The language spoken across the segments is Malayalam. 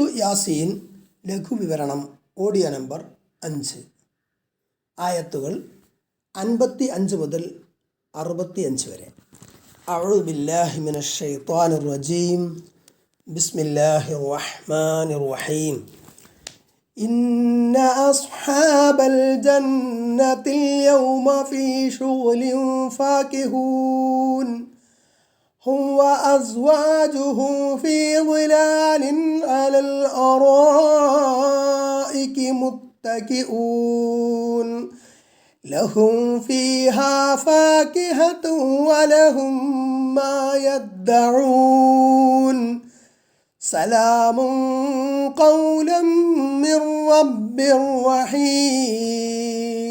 സൂറത്തു യാസീൻ ലഘുവിവരണം ഓഡിയോ നമ്പർ അഞ്ച് ആയത്തുകൾ അൻപത്തി അഞ്ച് മുതൽ അറുപത്തി അഞ്ച് വരെ أعوذ بالله من الشيطان الرجيم بسم الله الرحمن الرحيم إن أصحاب الجنة اليوم في شغل فاكهون هم وأزواجهم في ظلال على الأرائك متكئون. لهم فيها فاكهة ولهم ما يدعون. سلام قولا من رب رحيم.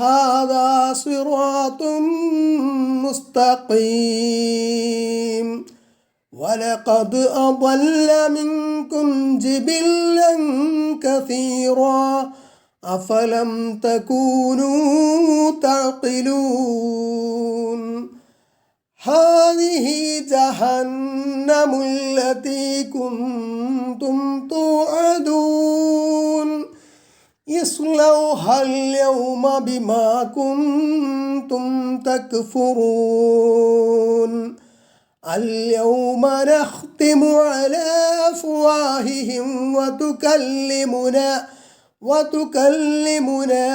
هذا صراط مستقيم. ولقد أضل منكم جبلا كثيرا. أفلم تكونوا تعقلون؟ هذه جهنم التي كنتم توعدون. اصلوها اليوم بما كنتم تكفرون. اليوم نختم على أفواههم وتكلمنا وتكلمنا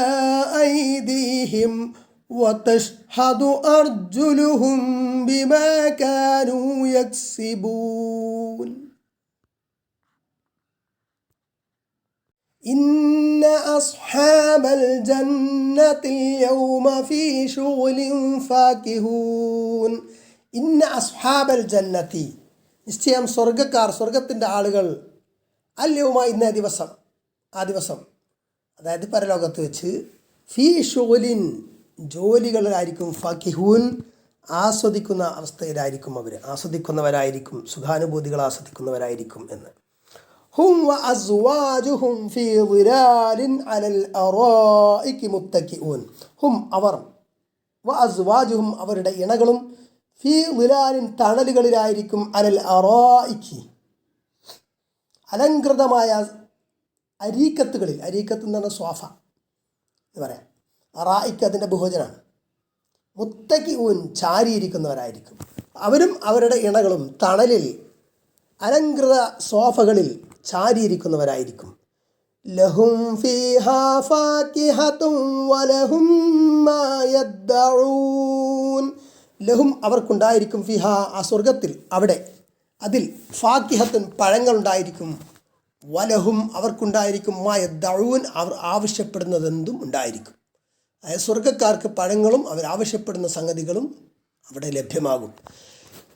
أيديهم وتشهد أرجلهم بما كانوا يكسبون. إن أصحاب الجنة اليوم في شغل فاكهون ഇന്ന അസ്ഹാബൽ ജന്നത്തി നിശ്ചയം സ്വർഗക്കാർ സ്വർഗത്തിൻ്റെ ആളുകൾ അല്യവുമ ഇന്ന ദിവസം ആ ദിവസം അതായത് പരലോകത്ത് വെച്ച് ഫീ ഷുഗലിൻ ജോലികളിലായിരിക്കും ഫക്കിഹൂൻ ആസ്വദിക്കുന്ന അവസ്ഥയിലായിരിക്കും അവർ ആസ്വദിക്കുന്നവരായിരിക്കും സുഖാനുഭൂതികൾ ആസ്വദിക്കുന്നവരായിരിക്കും എന്ന് ഹും അസ്വാജുഹും ഫീ ളിലാലിൻ അലൽ അറായികി മുത്തക്കിഊൻ ഹും അവർ വ അസ്വാജുഹും അവരുടെ ഇണകളും ഫീ ളിലാലിൻ തണലുകളിലായിരിക്കും അലൽ അറായിക്ക് അലങ്കൃതമായ അരീക്കത്തുകളിൽ അരീക്കത്ത് എന്ന് പറഞ്ഞാൽ സ്വാഫ എന്ന് പറയാം. അറായിക്ക് അതിന്റെ ബഹുജനാണ്. മുത്തക്കി ഊൻ ചാരിയിരിക്കുന്നവരായിരിക്കും. അവരും അവരുടെ ഇണകളും തണലിൽ അലങ്കൃത സോഫകളിൽ ചാരിയിരിക്കുന്നവരായിരിക്കും. ലഹും വലഹും ലഹും അവർക്കുണ്ടായിരിക്കും ഫിഹ ആ സ്വർഗത്തിൽ അവിടെ. അതിൽ ഫാക്കിഹത്തുൻ പഴങ്ങളുണ്ടായിരിക്കും. വലഹും അവർക്കുണ്ടായിരിക്കും മായ ദഴൂൻ അവർ ആവശ്യപ്പെടുന്നതെന്തും ഉണ്ടായിരിക്കും. അതായത് സ്വർഗക്കാർക്ക് പഴങ്ങളും അവർ ആവശ്യപ്പെടുന്ന സംഗതികളും അവിടെ ലഭ്യമാകും.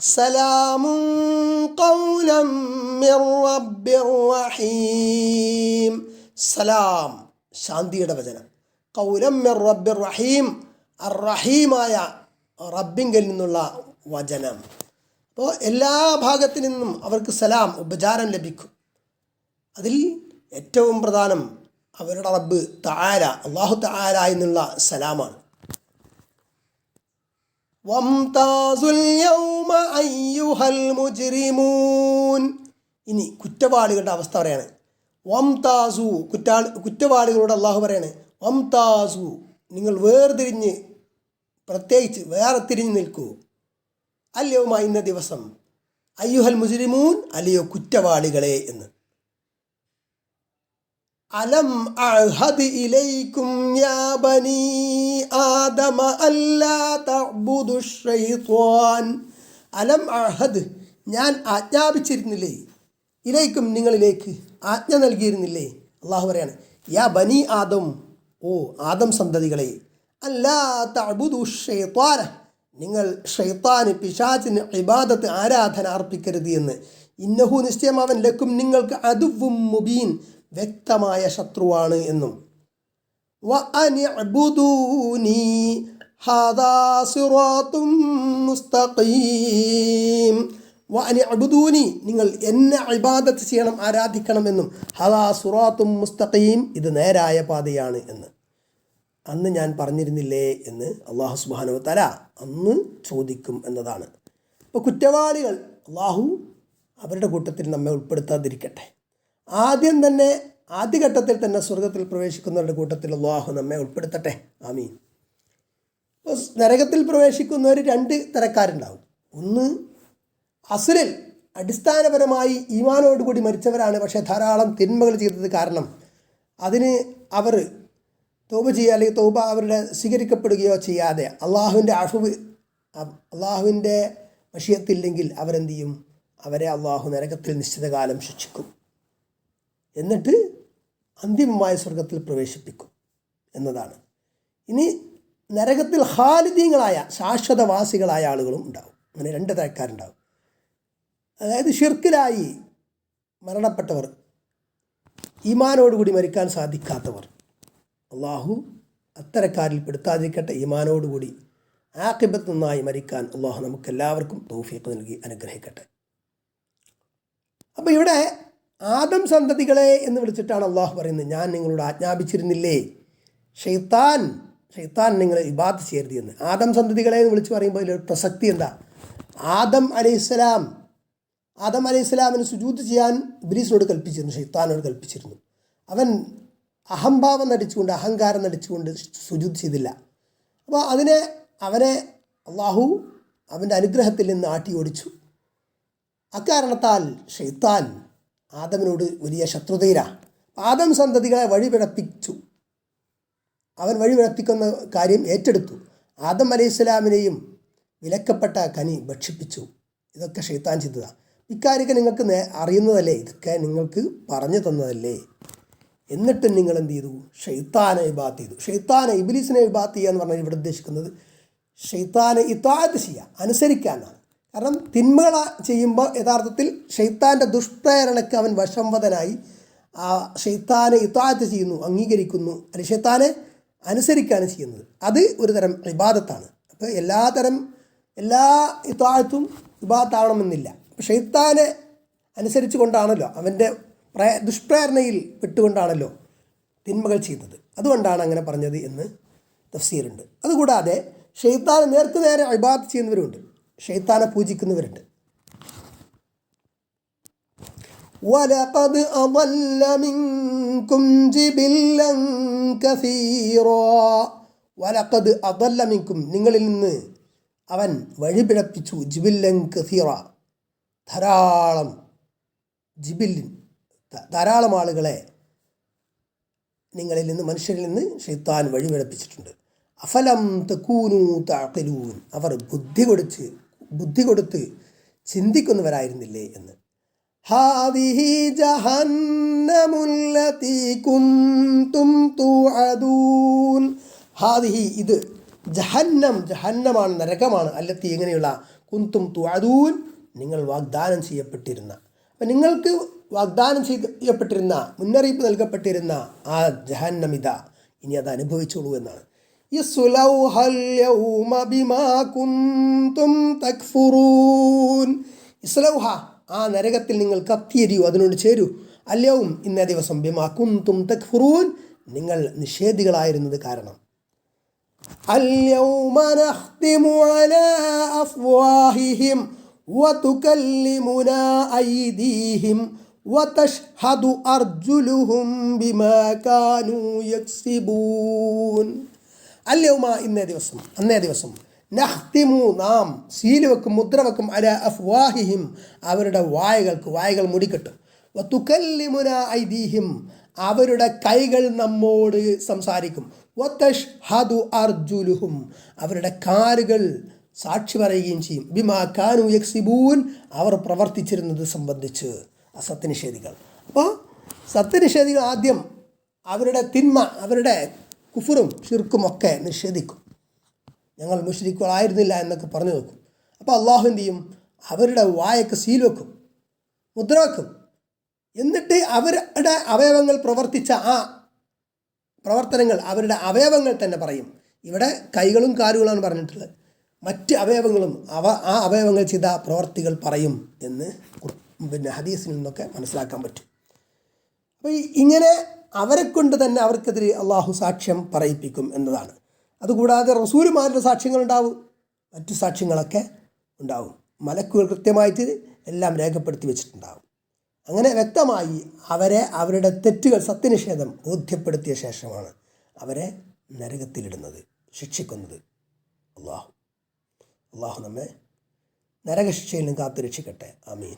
സലാമും ഖൗലം മിർ رب റഹീം. സലാം. ശാന്തിയുടെ വചനം. കൗലം മിർ റബ്ബിർ റഹീം. അർ റഹീമായ റബ്ബിങ്കിൽ നിന്നുള്ള വചനം. അപ്പോൾ എല്ലാ ഭാഗത്തു നിന്നും അവർക്ക് സലാം ഉപചാരം ലഭിക്കും. അതിൽ ഏറ്റവും പ്രധാനം അവരുടെ റബ്ബ് താര അള്ളാഹു താര എന്നുള്ള സലാമാണ്. വംതാസുൽ യൗമ أيها മുജ്രിമൂൻ. ഇനി കുറ്റവാളികളുടെ അവസ്ഥ പറയാണ്. വംതാസു കുറ്റാ കുറ്റവാളികളോട് അള്ളാഹു പറയാണ് വംതാസു നിങ്ങൾ വേർതിരിഞ്ഞ് പ്രത്യേകിച്ച് വേറെ തിരിഞ്ഞ് നിൽക്കൂ. അല്ലയോ ഇന്ന ദിവസം അയ്യുഹൽ മുസ്ലിമൂൻ അല്ലയോ കുറ്റവാളികളെ എന്ന്. അലം അഹദ് ഇലൈക്കും യാ ബനി ആദമ അല്ലാ തഅ്ബുദു ശൈത്വാൻ അലം അഹദ് ഞാൻ ആജ്ഞാപിച്ചിരുന്നില്ലേ? ഇലേക്കും നിങ്ങളിലേക്ക് ആജ്ഞ നൽകിയിരുന്നില്ലേ? അള്ളാഹു പറയാണ് യാ ബനി ആദം ഓ ആദം സന്തതികളെ അല്ലാത്ത നിങ്ങൾ ഷെയ്ത്താന് പിശാചിന് ഇബാദത്ത് ആരാധന അർപ്പിക്കരുത് എന്ന്. ഇന്നഹു നിശ്ചയം അവൻ ലക്കും നിങ്ങൾക്ക് അതുവും മുബീൻ വ്യക്തമായ ശത്രുവാണ് എന്നും. ഹാദാ സിറാത്തും മുസ്തഖീം. വ അനി അബുദൂനി നിങ്ങൾ എന്നെ ഇബാദത്ത് ചെയ്യണം ആരാധിക്കണമെന്നും. ഹദാ സുറാത്തും മുസ്തഖീം ഇത് നേരായ പാതയാണ് എന്ന്. അന്ന് ഞാൻ പറഞ്ഞിരുന്നില്ലേ എന്ന് അള്ളാഹു സുബാനോ തല അന്ന് ചോദിക്കും എന്നതാണ്. അപ്പോൾ കുറ്റവാളികൾ അള്ളാഹു അവരുടെ കൂട്ടത്തിൽ നമ്മെ ഉൾപ്പെടുത്താതിരിക്കട്ടെ. ആദ്യം തന്നെ ആദ്യഘട്ടത്തിൽ തന്നെ സ്വർഗത്തിൽ പ്രവേശിക്കുന്നവരുടെ കൂട്ടത്തിൽ അള്ളാഹു നമ്മെ ഉൾപ്പെടുത്തട്ടെ. ആമീൻ. നരകത്തിൽ പ്രവേശിക്കുന്നവർ രണ്ട് തരക്കാരുണ്ടാവും. ഒന്ന് അസുലിൽ അടിസ്ഥാനപരമായി ഈമാനോടുകൂടി മരിച്ചവരാണ് പക്ഷേ ധാരാളം തിന്മകൾ ചെയ്തത് കാരണം. അതിന് അവർ തോപ ചെയ്യുക അല്ലെങ്കിൽ തോപ അവരുടെ സ്വീകരിക്കപ്പെടുകയോ ചെയ്യാതെ അള്ളാഹുവിന്റെ അഫുവ് അള്ളാഹുവിന്റെ വഷിയത്തില്ലെങ്കിൽ അവരെന്ത് ചെയ്യും? അവരെ അള്ളാഹു നരകത്തിൽ നിശ്ചിത കാലം ശിക്ഷിക്കും. എന്നിട്ട് അന്തിമമായ സ്വർഗത്തിൽ പ്രവേശിപ്പിക്കും എന്നതാണ്. ഇനി നരകത്തിൽ ഹാലിദീങ്ങളായ ശാശ്വതവാസികളായ ആളുകളും ഉണ്ടാവും. അങ്ങനെ രണ്ട് തരക്കാരുണ്ടാവും. അതായത് ഷിർക്കിലായി മരണപ്പെട്ടവർ ഈമാനോടുകൂടി മരിക്കാൻ സാധിക്കാത്തവർ. അള്ളാഹു അത്തരക്കാരിൽ പെടുത്താതിരിക്കട്ടെ. ഈമാനോടുകൂടി ആക്കിബത്ത് നന്നായി മരിക്കാൻ അള്ളാഹു നമുക്കെല്ലാവർക്കും തോഫിയൊക്കെ നൽകി അനുഗ്രഹിക്കട്ടെ. അപ്പോൾ ഇവിടെ ആദം സന്തതികളെ എന്ന് വിളിച്ചിട്ടാണ് അള്ളാഹു പറയുന്നത്. ഞാൻ നിങ്ങളോട് ആജ്ഞാപിച്ചിരുന്നില്ലേ? ഷെയ്ത്താൻ ഷെയ്ത്താൻ നിങ്ങൾ ഇബാദ് ചെയ്യരുത് ആദം സന്തതികളെ എന്ന് വിളിച്ച് പറയുമ്പോൾ ഇതിലൊരു പ്രസക്തി എന്താ? ആദം അലൈഹിസ്സലാം ആദം അലൈഹിസ്സലാമിന് സുജൂത്ത് ചെയ്യാൻ ഇബ്ലീസിനോട് കൽപ്പിച്ചിരുന്നു ഷെയ്ത്താനോട് കൽപ്പിച്ചിരുന്നു. അവൻ അഹംഭാവം നടിച്ചുകൊണ്ട് അഹങ്കാരം നടിച്ചുകൊണ്ട് സുജൂത്ത് ചെയ്തില്ല. അപ്പോൾ അതിനെ അവനെ അള്ളാഹു അവന്റെ അനുഗ്രഹത്തിൽ നിന്ന് ആട്ടി ഓടിച്ചു. അക്കാരണത്താൽ ഷെയ്ത്താൻ ആദമിനോട് വലിയ ശത്രുതയിലാണ് ആദം സന്തതികളെ വഴിപിഴപ്പിച്ചു. അവൻ വഴിപിഴപ്പിക്കുന്ന കാര്യം ഏറ്റെടുത്തു. ആദം അലൈഹി ഇസ്ലാമിനെയും വിലക്കപ്പെട്ട കനി ഭക്ഷിപ്പിച്ചു. ഇതൊക്കെ ഷെയ്ത്താൻ ചെയ്തതാണ് ഇക്കാര്യമൊക്കെ നിങ്ങൾക്ക് അറിയുന്നതല്ലേ? ഇതൊക്കെ നിങ്ങൾക്ക് പറഞ്ഞു തന്നതല്ലേ? എന്നിട്ടും നിങ്ങൾ എന്ത് ചെയ്തു? ഷെയ്ത്താനെ വിഭാത്ത് ചെയ്തു. ഷെയ്ത്താനെ ഇബിലീസിനെ വിഭാത്ത് ചെയ്യുക എന്ന് പറഞ്ഞാൽ ഇവിടെ ഉദ്ദേശിക്കുന്നത് ഷെയ്ത്താനെ ഇത്താഴത്ത് ചെയ്യുക അനുസരിക്കുക എന്നാണ്. കാരണം തിന്മകൾ ചെയ്യുമ്പോൾ യഥാർത്ഥത്തിൽ ഷെയ്ത്താന്റെ ദുഷ്പ്രേരണയ്ക്ക് അവൻ വശംവദനായി ആ ഷെയ്ത്താനെ ഇത്താഴത്ത് ചെയ്യുന്നു അംഗീകരിക്കുന്നു. അല്ലെങ്കിൽ ഷെയ്ത്താനെ അനുസരിക്കുകയാണ് ചെയ്യുന്നത്. അത് ഒരു തരം ഇബാദത്താണ്. അപ്പോൾ എല്ലാ തരം എല്ലാ ഇത്താഴത്തും ഇബാദത്താവണമെന്നില്ല. ഷെയ്ത്താനെ അനുസരിച്ച് കൊണ്ടാണല്ലോ അവൻ്റെ പ്രേ ദുഷ്പ്രേരണയിൽ പെട്ടുകൊണ്ടാണല്ലോ തിന്മകൾ ചെയ്തത് അതുകൊണ്ടാണ് അങ്ങനെ പറഞ്ഞത് എന്ന് തഫ്സീറുണ്ട് അതുകൂടാതെ ഷെയ്ത്താനെ നേർക്ക് നേരെ ഇബാദത്ത് ചെയ്യുന്നവരുണ്ട് ഷെയ്ത്താനെ പൂജിക്കുന്നവരുണ്ട് ولقد أضل منكم جبلا كثيرا ولقد أضل منكم നിങ്ങളിൽ നിന്ന് അവൻ വഴിപിഴപ്പിച്ചു ജിബില്ലൻ കസീറ ധാരാളം ജിബില്ലിൻ ധാരാളം ആളുകളെ നിങ്ങളിൽ നിന്ന് മനുഷ്യരിൽ നിന്ന് ഷെയ്ത്താൻ വഴിപിഴപ്പിച്ചിട്ടുണ്ട്. അഫലം തക്കൂനു താക്കലൂൻ അവർ ബുദ്ധി കൊടുത്ത് ബുദ്ധി കൊടുത്ത് ചിന്തിക്കുന്നവരായിരുന്നില്ലേ എന്ന്. ഹാദിഹി ജഹന്നമുല്ലതി കുന്തും ഹാദിഹി ഇത് ജഹന്നം ജഹന്നമാണ് നരകമാണ്. അല്ലത്തി ഇങ്ങനെയുള്ള കുന്തും തുഅദൂൻ? നിങ്ങൾ വാഗ്ദാനം ചെയ്യപ്പെട്ടിരുന്ന. അപ്പം നിങ്ങൾക്ക് വാഗ്ദാനം ചെയ്യപ്പെട്ടിരുന്ന മുന്നറിയിപ്പ് നൽകപ്പെട്ടിരുന്ന ആ ജഹന്നമിത ഇനി അത് അനുഭവിച്ചോളൂ എന്നാണ്. ഇസ്ലൗഹ ആ നരകത്തിൽ നിങ്ങൾ കത്തിയരിയൂ അതിനോട് ചേരൂ. അല്ലയവും ഇന്നേ ദിവസം ബിമാ കുന്തും തക്ഫുറൂൻ. നിങ്ങൾ നിഷേധികളായിരുന്നത് കാരണം. അല്യൗമ നഖ്തിമു അലാ അഫ്വാഹിഹിം. وتكلمنا أيديهم وتشهد أرجلهم بما كانوا يكسبون اليوم ഇന്നേ ദിവസം അന്നേ ദിവസം നഹ്തിമു നാം സീല് വെക്കും മുദ്ര വെക്കും അല അഫ്വാഹിഹിം അവരുടെ വായകൾക്ക് വായകൾ മുടിക്കെട്ടും വത്തുക്കല്ലിമുന ഐദീഹിം അവരുടെ കൈകൾ നമ്മോട് സംസാരിക്കും വത്തഷ് ഹദു അർജുലുഹും അവരുടെ കാലുകൾ സാക്ഷി പറയുകയും ചെയ്യും. ബിമാ കാനു യക്സിബൂൻ. അവർ പ്രവർത്തിച്ചിരുന്നത് സംബന്ധിച്ച് അസത്യനിഷേധികൾ സത്യനിഷേധികൾ. അപ്പോൾ സത്യനിഷേധികൾ ആദ്യം അവരുടെ തിന്മ അവരുടെ കുഫറും ഷിർക്കും ഒക്കെ നിഷേധിക്കും. ഞങ്ങൾ മുഷ്രിക്കുകളായിരുന്നില്ല എന്നൊക്കെ പറഞ്ഞു നോക്കും അപ്പോൾ അള്ളാഹു എന്ത് ചെയ്യും? അവരുടെ വായക്ക് സീൽ വെക്കും മുദ്ര വെക്കും. എന്നിട്ട് അവരുടെ അവയവങ്ങൾ പ്രവർത്തിച്ച ആ പ്രവർത്തനങ്ങൾ അവരുടെ അവയവങ്ങൾ തന്നെ പറയും. ഇവിടെ കൈകളും കാലുകളാണ് പറഞ്ഞിട്ടുള്ളത്. മറ്റ് അവയവങ്ങളും അവ ആ അവയവങ്ങൾ ചെയ്ത പ്രവർത്തികൾ പറയും എന്ന് പിന്നെ ഹദീസിൽ നിന്നൊക്കെ മനസ്സിലാക്കാൻ പറ്റും. അപ്പോൾ ഇങ്ങനെ അവരെ കൊണ്ട് തന്നെ അവർക്കെതിരെ അള്ളാഹു സാക്ഷ്യം പറയിപ്പിക്കും എന്നതാണ്. അതുകൂടാതെ റസൂലുമാരുടെ സാക്ഷ്യങ്ങളുണ്ടാവും മറ്റു സാക്ഷ്യങ്ങളൊക്കെ ഉണ്ടാവും. മലക്കുകൾ കൃത്യമായിട്ട് എല്ലാം രേഖപ്പെടുത്തി വെച്ചിട്ടുണ്ടാവും. അങ്ങനെ വ്യക്തമായി അവരെ അവരുടെ തെറ്റുകൾ സത്യനിഷേധം ബോധ്യപ്പെടുത്തിയ ശേഷമാണ് അവരെ നരകത്തിലിടുന്നത് ശിക്ഷിക്കുന്നത്. അള്ളാഹു അള്ളാഹു നമ്മെ നരകശിക്ഷയിൽ നിന്ന് കാത്തു രക്ഷിക്കട്ടെ ആമീൻ.